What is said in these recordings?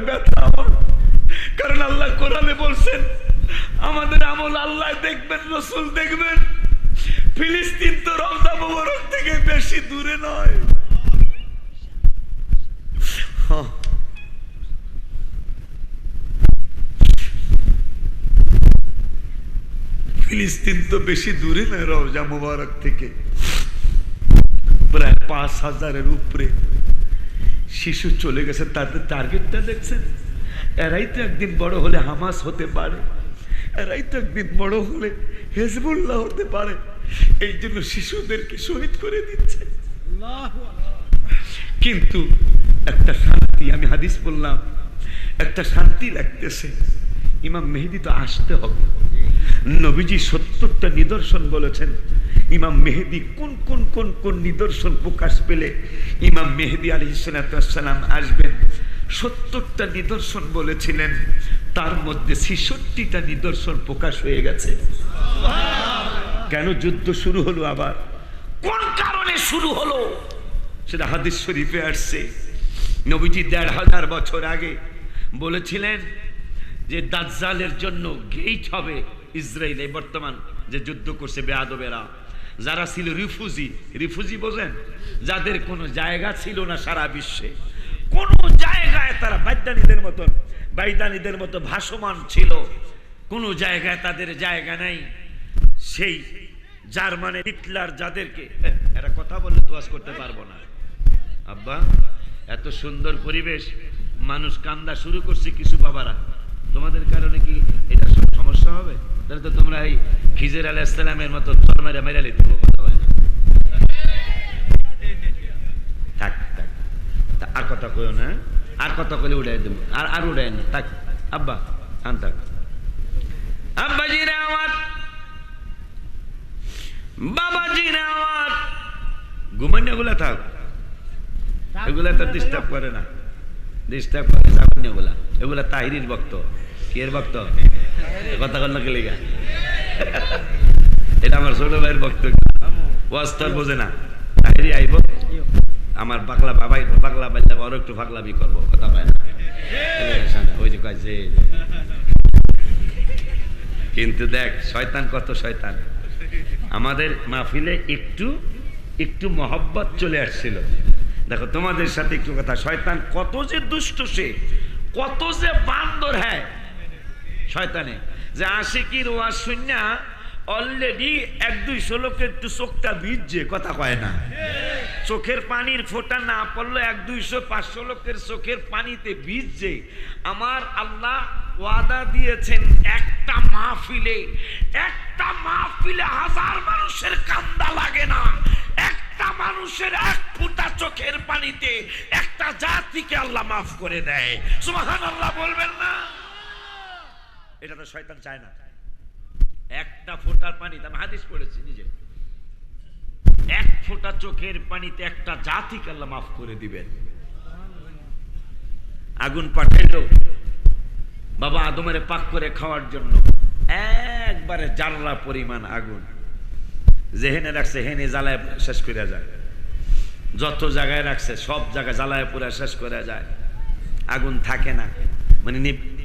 ব্যথা আমার। কারণ আল্লাহ কোরআনে বলছেন, আমাদের আমল আল্লাহ দেখবেন, রসুল দেখবেন। ফিলিস্তিন তো রমজা মোবারক থেকে বেশি দূরে নয়। হ্যাঁ। ফিলিস্তিন তো বেশি দূরে নয় রমজা মোবারক থেকে। প্রায় পাঁচ হাজারের উপরে। শিশু চলে গেছে তাদের টার্গেটটা দেখছেন? এরাই তো একদিন বড় হলে হামাস হতে পারে, এরাই তো একদিন বড় হলে হেজবুল্লাহ হতে পারে। এই জন্য শিশুদেরকে শহীদ করে দিচ্ছে। কিন্তু একটা শান্তি, আমি হাদিস বললাম, একটা শান্তি লাগতেছে। ইমাম মেহেদি তো আসতে হবে। নবীজি সত্তরটা নিদর্শন বলেছেন। ইমাম মেহেদি কোন কোন কোন কোন নিদর্শন প্রকাশ পেলে ইমাম মেহেদি আলী সালাম আসবেন? সত্তরটা নিদর্শন বলেছিলেন, তার মধ্যে ছেষট্টিটা নিদর্শন প্রকাশ হয়ে গেছে। কেন যুদ্ধ শুরু হলো আবার? কোন কারণে শুরু হলো? সেটা হাদিস শরীফে আসছে। নবীজি দেড় হাজার বছর আগে বলেছিলেন যে দাজ্জালের জন্য গেইট হবে ইসরায়েলে বর্তমান যে যুদ্ধ করছে বেয়াদবেরা যারা ছিল রিফুজি রিফুজি বোঝেন? যাদের কোনো জায়গা ছিল না সারা বিশ্বে। কোনো জায়গায় তারা বাইদানিদের মতন বাইদানিদের মতো ভাসমান ছিল। কোনো জায়গায় তাদের জায়গা নাই। সেই জার্মানের হিটলার যাদেরকে এ, এরা কথা বললে তো আজ করতে পারব না। আব্বা এত সুন্দর পরিবেশ মানুষ কান্দা শুরু করছে কিছু বাবারা। তোমাদের কারণে কি এটা সব সমস্যা হবে? তাহলে তো তোমরা এই খিজের আলাহ ইসলামের মতো মেরে মেরে হয় থাক থাক। আর কথা কইও না আর কথা কইলে উড়াই দেবো। আর আর উড়াই না থাক। আব্বা আন থাক। আব্বাজি রে আমার বাবাজি রে আমারগুলা থাক। এগুলা তো ডিস্টার্ব করে না। ডিস্টার্ব করে যাবেন এগুলা। এগুলা তাহিরির ভক্ত। কি এর ভক্ত কথা কল না কেলিগা এটা আমার ছোট ভাইয়ের ভক্ত। ওয়াস্তর বোঝে না। তাহিরি আইব। আমার পাগলা বাবাই, পাগলা বাচ্চা আরও একটু পাগলামি করব। কথা পায় না? ওই যে কাছে কিন্তু দেখ, শয়তান কত শয়তান। আমাদের মাহফিলে একটু একটু মহব্বত চলে আসছিল। দেখো, তোমাদের সাথে একটু কথা। শয়তান কত যে দুষ্ট সে, কত যে বান্দর হ্যাঁ। শয়তানে। যে আশিকির ওয়াজ শুননা অলরেডি এক দুইশো লোকের একটু চোখটা ভিজছে, কথা কয় না। চোখের পানির ফোঁটা না পড়ল এক দুইশো, পাঁচশো লোকের চোখের পানিতে ভিজছে। আমার আল্লাহ ওয়াদা দিয়েছেন একটা মাহফিলে একটা মাহফিলে হাজার মানুষের কান্দা লাগে না। মানুষের এক ফুটা চোখের পানিতে একটা জাতিকে আল্লাহ মাফ করে দেয়। সুবহান আল্লাহ বলবেন না? এটা তো শয়তান চায় না। একটা ফোঁটার পানিতে, আমি হাদিস পড়েছি নিজে। এক ফোঁটা চোখের পানিতে একটা জাতিকে আল্লাহ মাফ করে দিবেন। আগুন পাঠাইলো। বাবা আদমের পাক করে খাওয়ার জন্য। একবারে জানলা পরিমাণ আগুন। যেহেনে রাখছে, হেনে জ্বালায় শেষ করে যায়। যত জায়গায় রাখছে, সব জায়গায় জ্বালায় পুরা শেষ করে যায়। আগুন থাকে না মানে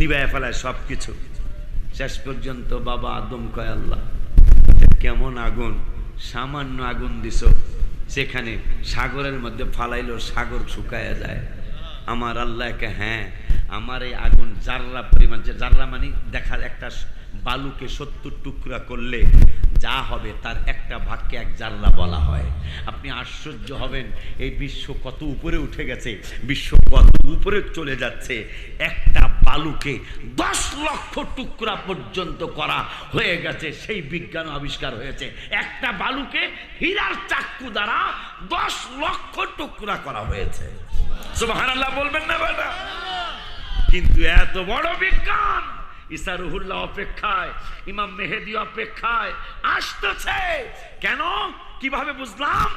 নিবায় ফেলায় সব কিছু শেষ পর্যন্ত বাবা আদম কয়, আল্লাহ কেমন আগুন? সামান্য আগুন দিছ। সেখানে সাগরের মধ্যে ফালাইলো, সাগর শুকায়া যায়। আমার আল্লাহকে হ্যাঁ আমার এই আগুন জাররা পরিমাণ, যে জাররা মানে দেখা, একটা বালুকে সত্তর টুকরা করলে যা হবে তার একটা ভাগকে এক জাররা বলা হয়। আপনি আশ্চর্য হবেন, এই বিশ্ব কত উপরে উঠে গেছে, বিশ্ব কত উপরে চলে যাচ্ছে। একটা বালুকে দশ লক্ষ টুকরা পর্যন্ত করা হয়ে গেছে, সেই বিজ্ঞান আবিষ্কার হয়েছে। একটা বালুকে হীরার চাক্কু দ্বারা দশ লক্ষ টুকরা করা হয়েছে। বলবেন না কিন্তু এত বড় বিজ্ঞান! ঈসা রুহুল্লাহ অপেক্ষায়, ইমাম মেহেদি অপেক্ষায় আসতেছে। কেন? কীভাবে বুঝলাম?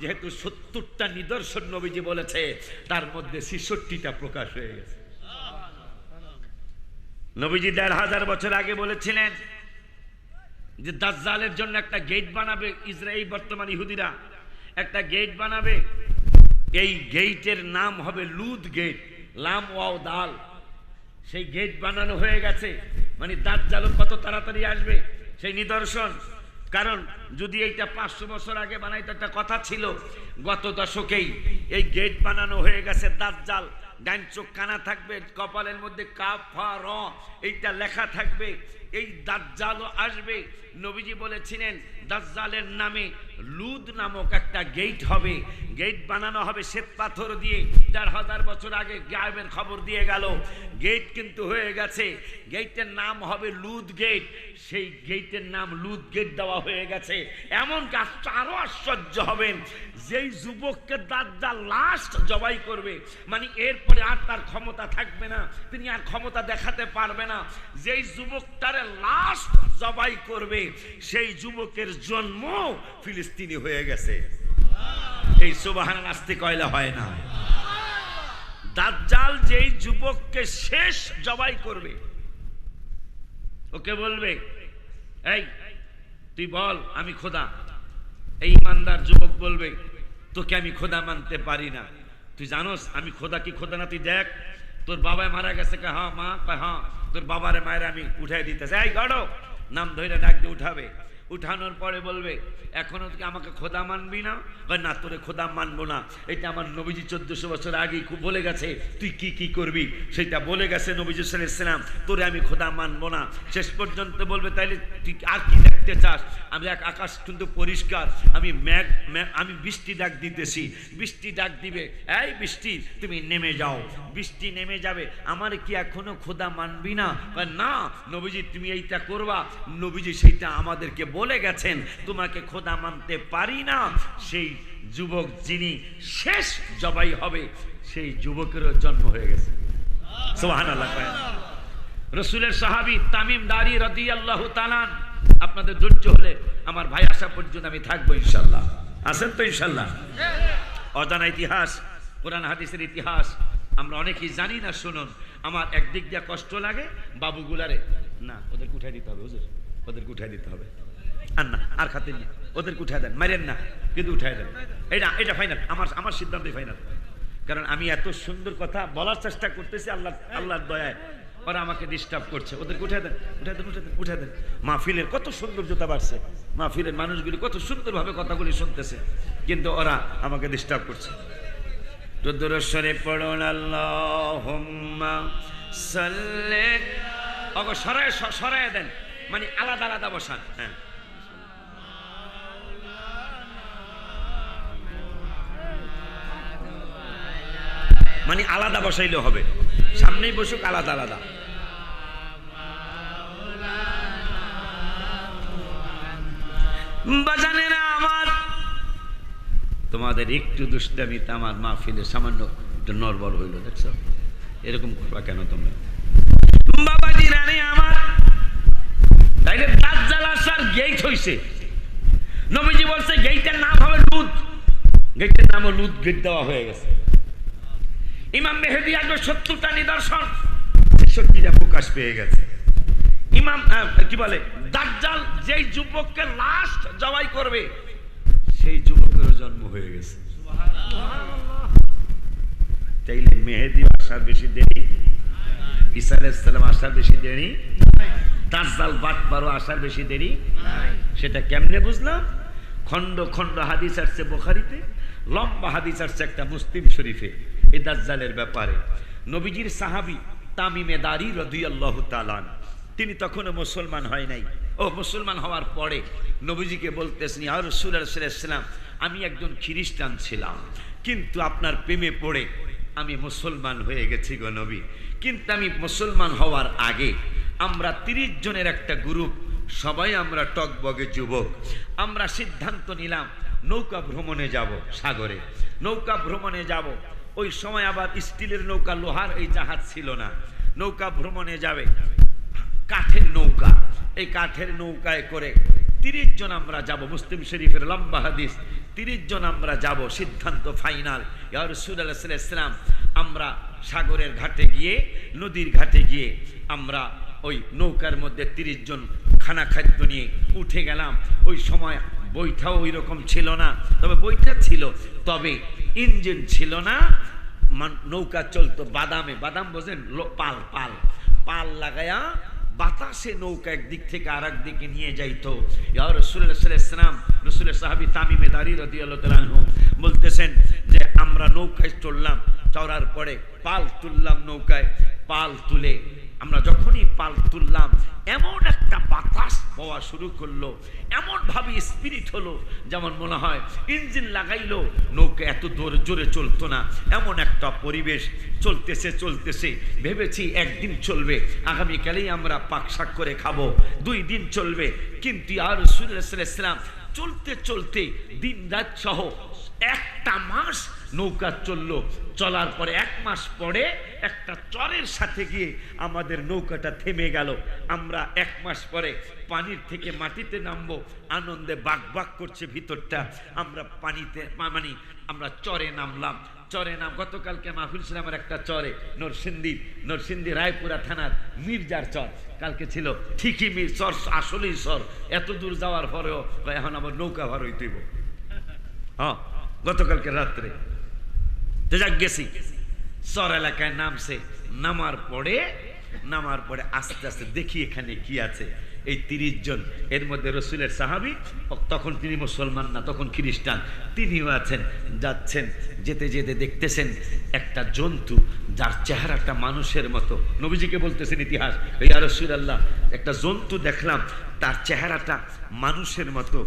যেহেতু সত্তরটা নিদর্শন নবীজি বলেছে, তার মধ্যে ছেষট্টিটা প্রকাশ হয়ে গেছে। নবীজি দেড় হাজার বছর আগে বলেছিলেন যে দাজ্জালের জন্য একটা গেট বানাবে ইসরায়েল, বর্তমান ইহুদিরা। একটা গেট বানাবে, এই গেটের নাম হবে লুদ গেট, লাম ওয়াও দাল। সেই গেট বানানো হয়ে গেছে। মানে দাঁত জালো কত তাড়াতাড়ি আসবে, সেই নিদর্শন। কারণ যদি এইটা পাঁচশো বছর আগে বানাইতো একটা কথা ছিল, গত দশকেই এই গেট বানানো হয়ে গেছে দাঁত জাল। ডান চোখ কানা থাকবে, কপালের মধ্যে কাপ ফা, র, এইটা লেখা থাকবে। এই দাজ্জালও আসবে। নবীজি বলেছিলেন দাজ্জালের নামে লুদ নামক একটা গেট হবে। গেট বানানো হবে শ্বেত পাথর দিয়ে। দেড় হাজার বছর আগে গায়েবের খবর দিয়ে গেল। গেট কিন্তু হয়ে গেছে। গেটের নাম হবে লুদ গেট সেই গেটের নাম লুদ গেট দেওয়া হয়ে গেছে। এমন কাজ আরও আশ্চর্য হবেন যেই যুবককে দাজ্জাল লাস্ট জবাই করবে মানে এরপরে আর তার ক্ষমতা থাকবে না। তিনি আর ক্ষমতা দেখাতে পারবে না। যেই যুবকটারে লাস্ট জবাই করবে, সেই যুবকের জন্ম ফিলিস্তিনি হয়ে গেছে। এই সুবাহান নাস্তি কয়লা হয় না। দাজ্জাল যেই যুবককে শেষ জবাই করবে, ওকে বলবে, এই, তুই বল, আমি খোদা। এই ইমানদার যুবক বলবে, তোকে আমি খোদা মানতে পারি না। তুই জানোস, আমি খোদা কি খোদা না, তুই দেখ, তোর বাবায় মারা গেছে, কে হ্যাঁ মা কয় হ্যাঁ তোর বাবারে, মায়ের আমি উঠাই দিতেছে। এই, গড়ো, নাম ধরে ডাক দিয়ে উঠাবে। উঠানোর পরে বলবে, এখনও তুই আমাকে খোদা মানবি না? না, তোরে খোদা মানবো না। এটা আমার নবীজি চোদ্দশো বছর আগেই খুব বলে গেছে, তুই কি কি করবি? সেটা বলে গেছে নবীজি সালাম তোরে আমি খোদা মানবো না। শেষ পর্যন্ত বলবে, তাইলে তুই আর কি দেখতে চাস? আমি এক আকাশ কিন্তু পরিষ্কার, আমি ম্যাগ- আমি বৃষ্টি ডাক দিতেছি। বৃষ্টি ডাক দিবে? এই বৃষ্টি, তুমি নেমে যাও। বৃষ্টি নেমে যাবে, আমার কি এখনও খোদা মানবি না? না, নবীজি তুমি এইটা করবা। নবীজি সেইটা আমাদেরকে বলে গেছেন, তোমাকে খোদা মানতে পারি না। সেই যুবক যিনি শেষ জবাই হবে, সেই যুবকেরও জন্ম হয়ে গেছে। রসুলের সাহাবি তামিম দারি রদি আল্লাহ তালান আপনাদের ধৈর্য হলে আমার ভাই আসা পর্যন্ত আমি থাকব ইনশাল্লাহ আছেন তো ইনশাল্লাহ অজানা ইতিহাস, কোরআন হাদিসের ইতিহাস, আমরা অনেকেই জানি না, শুনুন। আমার একদিক দিয়ে কষ্ট লাগে, বাবুগুলারে না, ওদেরকে উঠাই দিতে হবে, হুজুর। ওদেরকে উঠাই দিতে হবে। আর না আর খাতে নিয়ে ওদেরকে উঠাই দেন, মারেন না, কিন্তু উঠাই দেন। এটা এটা ফাইনাল আমার আমার সিদ্ধান্তই ফাইনাল কারণ আমি এত সুন্দর কথা বলার চেষ্টা করতেছি আল্লাহ, আল্লাহর দয়ায়। ওরা আমাকে ডিস্টার্ব করছে। ওদেরকে উঠে দেন উঠে দেন উঠে দেন উঠে দেন। মাহফিলের কত সৌন্দর্যতা বাড়ছে। মাহফিলের মানুষগুলি কত সুন্দরভাবে কথাগুলি শুনতেছে। কিন্তু ওরা আমাকে ডিস্টার্ব করছে। রুদ্রস্বরে পড়ুন আল্লাহ সরায় সরায় দেন। মানে আলাদা আলাদা বসান। হ্যাঁ। মানে আলাদা বসাইলে হবে। সামনেই বসুক, আলাদা আলাদা। আমার, তোমাদের একটু দুষ্টামিতে আমার মাহফিলে সামান্য একটু নরবর হইল, দেখছ? এরকম করবা কেন তোমরা? বাবাজি রানী আমার তাইলে দাজ্জাল আসার গেট হইছে। নবীজি বলছে গেটের নাম হবে লুদ গেটের নাম লুদ গেট দেওয়া হয়ে গেছে। ইমাম মেহেদি আসবে সত্তরটা নিদর্শন। ছেষট্টিটা প্রকাশ পেয়ে গেছে। ইমাম কি বলে দাজ্জাল যেই যুবককে লাস্ট জবাই করবে সেই যুবকেরও জন্ম হয়ে গেছে। তাইলে মেহেদি আসার বেশি দেরি? ঈসা আলাইসালাম আসার বেশি দেরি? দাজ্জাল বাটপারও আসার বেশি দেরি? সেটা কেমনে বুঝলাম? খণ্ড খণ্ড হাদিস আসছে বোখারিতে লম্বা হাদিস আসছে একটা মুসলিম শরীফে। এই দাজ্জালের ব্যাপারে। নবীজির সাহাবি তামিমে দারি রদিয়াল্লাহ তালান তিনি তখনও মুসলমান হয় নাই। ও মুসলমান হওয়ার পরে নবীজিকে বলতেছেন আর রসুল সাল্লাম আমি একজন খ্রিস্টান ছিলাম। কিন্তু আপনার প্রেমে পড়ে আমি মুসলমান হয়ে গেছি গো নবী। কিন্তু আমি মুসলমান হওয়ার আগে আমরা তিরিশ জনের একটা গ্রুপ, সবাই আমরা টকবগে যুবক। আমরা সিদ্ধান্ত নিলাম, নৌকা ভ্রমণে যাব সাগরে। নৌকা ভ্রমণে যাব ওই সময় আবার স্টিলের নৌকা, লোহার এই জাহাজ ছিল না। নৌকা ভ্রমণে যাবে। কাঠের নৌকা। এই কাঠের নৌকায় করে তিরিশ জন আমরা যাব, মুসলিম শরীফের লম্বা হাদিস। তিরিশ জন আমরা যাব, সিদ্ধান্ত ফাইনাল। ইয়ারসুল্লাহাম আমরা সাগরের ঘাটে গিয়ে, নদীর ঘাটে গিয়ে আমরা ওই নৌকার মধ্যে তিরিশ জন খানা খাদ্য নিয়ে উঠে গেলাম। ওই সময় বৈঠাও ওই রকম ছিল না। তবে বৈঠা ছিল। তবে ইঞ্জিন ছিল না নৌকা চলতো বাদামে। বাদাম বোঝেন? পাল পাল। পাল লাগায়া বাতাসে নৌকা একদিক থেকে আর দিকে নিয়ে যাইতো। রসুল্লাহ ইসলাম রসুলের সাহাবি তামিমে দাঁড়িয়ে রদিয়াল্লাহ তালানহু বলতেছেন যে, আমরা নৌকায় চললাম চড়ার পরে পাল তুললাম নৌকায়। পাল তুলে আমরা যখনই পাল তুললাম, এমন একটা বাতাস হওয়া শুরু করল, এমন ভাবে স্পিরিট হলো, যেমন মনে হয় ইঞ্জিন লাগাইলো, নৌকা এত দূর জোরে চলতো না, এমন একটা পরিবেশ চলতেছে চলতেছে, ভেবেছি একদিন চলবে, আগামীকালেই আমরা পাক শাক করে খাব, দুই দিন চলবে, কিন্তু আর ইসলাম চলতে চলতে দিন রাত সহ একটা মাস নৌকা চলল। চলার পরে এক মাস পরে একটা চরের সাথে গিয়ে আমাদের নৌকাটা থেমে গেল। আমরা এক মাস পরে পানির থেকে মাটিতে নামবো। আনন্দে বাক বাক করছে ভিতরটা। আমরা পানিতে মানে আমরা চরে নামলাম। চরে নাম, গতকালকে মাহফিল আমার একটা চরে, নরসিংদী নরসিংদী রায়পুরা থানার মির্জার চর। কালকে ছিল ঠিকই মির চর, আসলেই চর। এত দূর যাওয়ার পরেও এখন আমার নৌকা ভার হইতেইব হ্যাঁ। গতকালকে রাত্রে যাক গেছি চর এলাকায় নামছে, নামার পরে নামার পরে আস্তে আস্তে দেখি এখানে কি আছে। এই তিরিশ জন, এর মধ্যে রসুলের সাহাবি, তখন তিনি মুসলমান না, তখন খ্রিস্টান। তিনিও আছেন, যাচ্ছেন, যেতে যেতে দেখতেছেন একটা জন্তু যার চেহারাটা মানুষের মতো। নবীজিকে বলতেছেন ইতিহাস এই রসুল আল্লাহ একটা জন্তু দেখলাম, তার চেহারাটা মানুষের মতো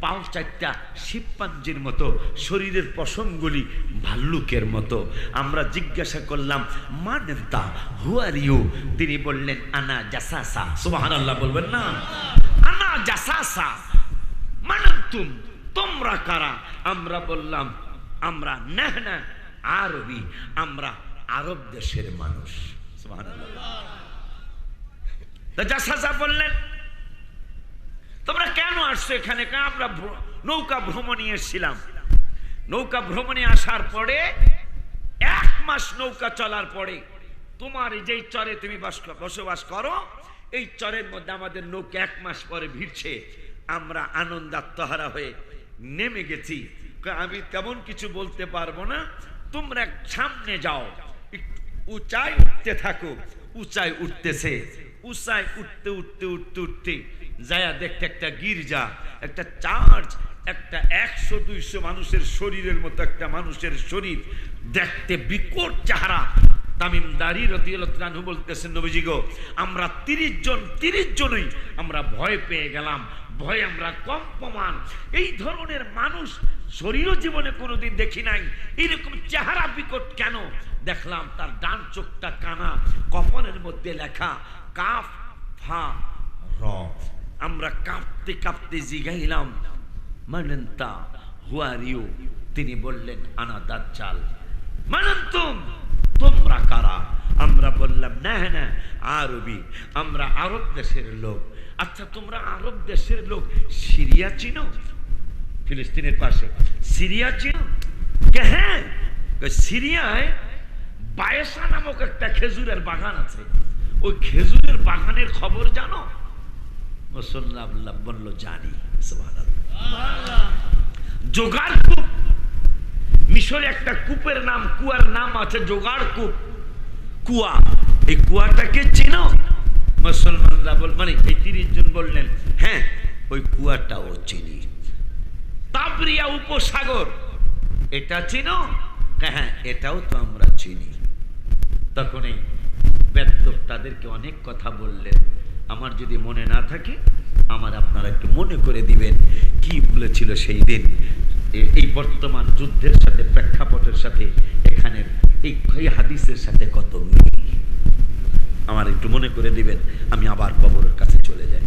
পাও চারটা শিবপাঞ্জির মতো শরীরের পশমগুলি ভাল্লুকের মতো। আমরা জিজ্ঞাসা করলাম মানেতা হু আর ইউ তিনি বললেন, আনা জাসাসা। সুবাহান আল্লাহ বলবেন না। আনা জাসাসা, মানান্তুম, তোমরা কারা? আমরা বললাম, আমরা নেহনা আরবি, আমরা আরব দেশের মানুষ। সুবহানাল্লাহ। তো জাসাসা বললেন আসছো এখানে আমরা নৌকা ভ্রমণে এসেছিলাম। নৌকা ভ্রমণে আসার পরে এক মাস নৌকা চলার পরে তোমার যেই চরে তুমি বাস বসবাস করো, এই চরের মধ্যে আমাদের নৌকা এক মাস পরে ভিড়ছে। আমরা আনন্দাত্মহারা হয়ে নেমে গেছি। আমি তেমন কিছু বলতে পারব না। তোমরা সামনে যাও। উঁচাই উঠতে থাকো। উঁচায় উঠতেছে। উঁচায় উঠতে উঠতে উঠতে উঠতে। যায়া দেখতে একটা গির্জা, একটা চার্চ, একটা একশো, দুইশো মানুষের শরীরের মতো একটা মানুষের শরীর। দেখতে বিকট চেহারা। তামিম দাড়ি রতিউল্লাহ বলতেছেন, নবীজি গো, আমরা তিরিশ জন, তিরিশ জনই আমরা ভয় পেয়ে গেলাম। ভয় আমরা কম প্রমাণ। এই ধরনের মানুষ শরীর জীবনে কোনোদিন দেখি নাই। এরকম চেহারা বিকট কেন? দেখলাম তার ডান চোখটা কানা কপনের মধ্যে লেখা, কাফ, ফা, র। আমরা কাঁপতে কাঁপতে জিগাইলাম, মানেন্তা হুয়ারিও তিনি বললেন, আনা দাজ্জাল। মানন্তুম, তোমরা কারা? আমরা বললাম, না না, আরবি। আমরা আরব দেশের লোক। আচ্ছা তোমরা আরব দেশের লোক, সিরিয়া চিনো? ফিলিস্তিনের পাশে, সিরিয়া চিনো? কে হ্যাঁ? সিরিয়ায় বায়েসা নামক একটা খেজুরের বাগান আছে। ওই খেজুরের বাগানের খবর জানো? মুসল্লাহ বলল, জানি। জোগাড় কূপ। মিশরে একটা কূপের নাম, কুয়ার নাম আছে জোগাড় কূপ। কুয়া। এই কুয়াটাকে চেনো? মুসলমানরা বল মানে এই তিরিশ জন বললেন হ্যাঁ ওই কুয়াটাও চিনি। তাবরিয়া উপসাগর। এটা চিনো? হ্যাঁ এটাও তো আমরা চিনি। তখন এই বেদ্যপ তাদেরকে অনেক কথা বললেন। আমার যদি মনে না থাকে, আমার আপনারা একটু মনে করে দিবেন কি বলেছিল সেই দিন। এই বর্তমান যুদ্ধের সাথে, প্রেক্ষাপটের সাথে, এখানের এই এই হাদিসের সাথে কত মিল? আমার একটু মনে করে দিবেন, আমি আবার কবরের কাছে চলে যাই।